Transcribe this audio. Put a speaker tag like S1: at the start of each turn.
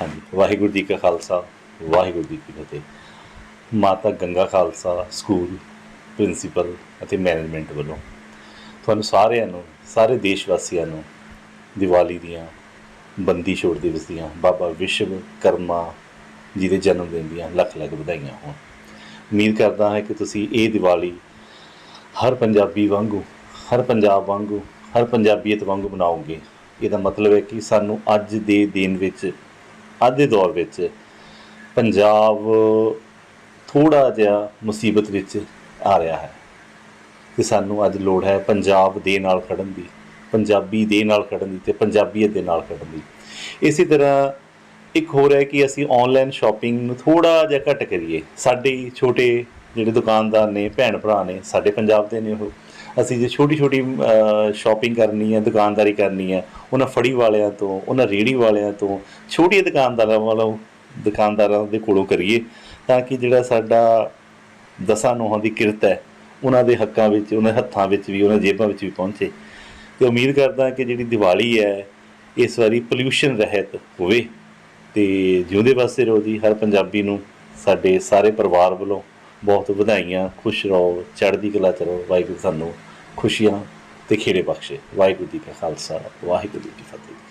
S1: ਹਾਂਜੀ, ਵਾਹਿਗੁਰੂ ਜੀ ਕਾ ਖਾਲਸਾ, ਵਾਹਿਗੁਰੂ ਜੀ ਕੀ ਫਤਿਹ। ਮਾਤਾ ਗੰਗਾ ਖਾਲਸਾ ਸਕੂਲ, ਪ੍ਰਿੰਸੀਪਲ ਅਤੇ ਮੈਨੇਜਮੈਂਟ ਵੱਲੋਂ ਤੁਹਾਨੂੰ ਸਾਰਿਆਂ ਨੂੰ, ਸਾਰੇ ਦੇਸ਼ ਵਾਸੀਆਂ ਨੂੰ ਦੀਵਾਲੀ ਦੀਆਂ ਬੰਦੀ ਛੋੜ ਦਿਵਸ ਦੀਆਂ, ਬਾਬਾ ਵਿਸ਼ਵ ਕਰਮਾ ਜੀ ਦੇ ਜਨਮ ਦਿਨ ਦੀਆਂ ਲੱਖ ਲੱਖ ਵਧਾਈਆਂ ਹੋਣ। ਉਮੀਦ ਕਰਦਾ ਹਾਂ ਕਿ ਤੁਸੀਂ ਇਹ ਦੀਵਾਲੀ ਹਰ ਪੰਜਾਬੀ ਵਾਂਗੂ, ਹਰ ਪੰਜਾਬ ਵਾਂਗੂ, ਹਰ ਪੰਜਾਬੀਅਤ ਵਾਂਗੂ ਮਨਾਓਗੇ। ਇਹਦਾ ਮਤਲਬ ਹੈ ਕਿ ਸਾਨੂੰ ਅੱਜ ਦੇ ਦਿਨ ਵਿੱਚ ਅੱਜ ਦੇ ਦੌਰ ਵਿੱਚ ਪੰਜਾਬ ਥੋੜਾ ਜਿਹਾ ਮੁਸੀਬਤ ਵਿੱਚ ਆ ਰਿਹਾ ਹੈ ਕਿ ਸਾਨੂੰ ਅੱਜ ਲੋੜ ਹੈ ਪੰਜਾਬ ਦੇ ਨਾਲ ਖੜਨ ਦੀ, ਪੰਜਾਬੀ ਦੇ ਨਾਲ ਖੜਨ ਦੀ ਤੇ ਪੰਜਾਬੀਅਤ ਦੇ ਨਾਲ ਖੜਨ ਦੀ। ਇਸੇ ਤਰ੍ਹਾਂ ਇੱਕ ਹੋਰ ਹੈ ਕਿ ਅਸੀਂ ਆਨਲਾਈਨ ਸ਼ਾਪਿੰਗ ਨੂੰ ਥੋੜਾ ਜਿਹਾ ਘੱਟ ਕਰੀਏ। ਸਾਡੇ ਛੋਟੇ ਜਿਹੜੇ ਦੁਕਾਨਦਾਰ ਨੇ, ਭੈਣ ਭਰਾ ਨੇ, ਸਾਡੇ ਪੰਜਾਬ ਦੇ ਨੇ ਉਹ। ਅਸੀਂ ਜੇ ਛੋਟੀ ਛੋਟੀ ਸ਼ਾਪਿੰਗ ਕਰਨੀ ਹੈ, ਦੁਕਾਨਦਾਰੀ ਕਰਨੀ ਹੈ, ਉਹਨਾਂ ਫੜੀ ਵਾਲਿਆਂ ਤੋਂ, ਉਹਨਾਂ ਰੇੜੀ ਵਾਲਿਆਂ ਤੋਂ, ਛੋਟੀਆਂ ਦੁਕਾਨਦਾਰਾਂ ਵਾਲੋਂ, ਦੁਕਾਨਦਾਰਾਂ ਦੇ ਕੋਲੋਂ ਕਰੀਏ ਤਾਂ ਕਿ ਜਿਹੜਾ ਸਾਡਾ ਦਸਾਂ ਨੋਹਾਂ ਦੀ ਕਿਰਤ ਹੈ, ਉਹਨਾਂ ਦੇ ਹੱਕਾਂ ਵਿੱਚ, ਉਹਨਾਂ ਦੇ ਹੱਥਾਂ ਵਿੱਚ ਵੀ, ਉਹਨਾਂ ਜੇਬਾਂ ਵਿੱਚ ਵੀ ਪਹੁੰਚੇ। ਤੇ ਉਮੀਦ ਕਰਦਾ ਕਿ ਜਿਹੜੀ ਦੀਵਾਲੀ ਹੈ, ਇਸ ਵਾਰੀ ਪੋਲਿਊਸ਼ਨ ਰਹਿਤ ਹੋਵੇ। ਤੇ ਜਿਉਂਦੇ ਵਾਸਤੇ ਰਹੋ ਜੀ, ਹਰ ਪੰਜਾਬੀ ਨੂੰ, ਸਾਡੇ ਸਾਰੇ ਪਰਿਵਾਰ ਵੱਲੋਂ ਬਹੁਤ ਵਧਾਈਆਂ, ਖੁਸ਼ ਰਹੋ, ਚੜ੍ਹਦੀ ਕਲਾ ਚ ਰਹੋ, ਵਾਹਿਗੁਰੂ ਸਾਨੂੰ ਖੁਸ਼ੀਆਂ ਤੇ ਖੇੜੇ ਬਖਸ਼ੇ। ਵਾਹਿਗੁਰੂ ਜੀ ਕਾ ਖਾਲਸਾ, ਵਾਹਿਗੁਰੂ ਜੀ ਕੀ ਫਤਿਹ।